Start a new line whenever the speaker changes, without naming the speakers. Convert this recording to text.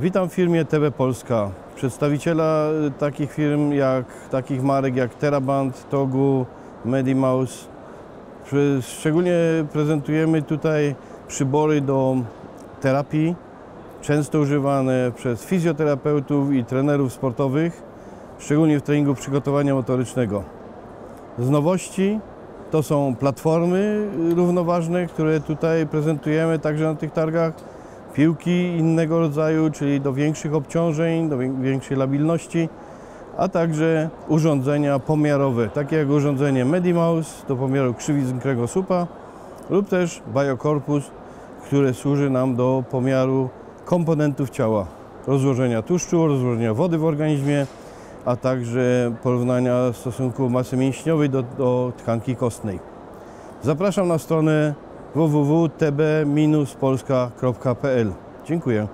Witam w firmie TB Polska, przedstawiciela y, takich firm jak, takich marek jak Teraband, Togu, Medimaus. Przy- Szczególnie prezentujemy tutaj przybory do terapii, często używane przez fizjoterapeutów i trenerów sportowych, szczególnie w treningu przygotowania motorycznego. Z nowości to są platformy y, równoważne, które tutaj prezentujemy także na tych targach piłki innego rodzaju, czyli do większych obciążeń, do wię- większej labilności, a także urządzenia pomiarowe, takie jak urządzenie Medimaus do pomiaru krzywizn kręgosłupa lub też Biocorpus, które służy nam do pomiaru komponentów ciała, rozłożenia tłuszczu, rozłożenia wody w organizmie, a także porównania stosunku masy mięśniowej do, do tkanki kostnej. Zapraszam na stronę www.tb-polska.pl. Dziękuję.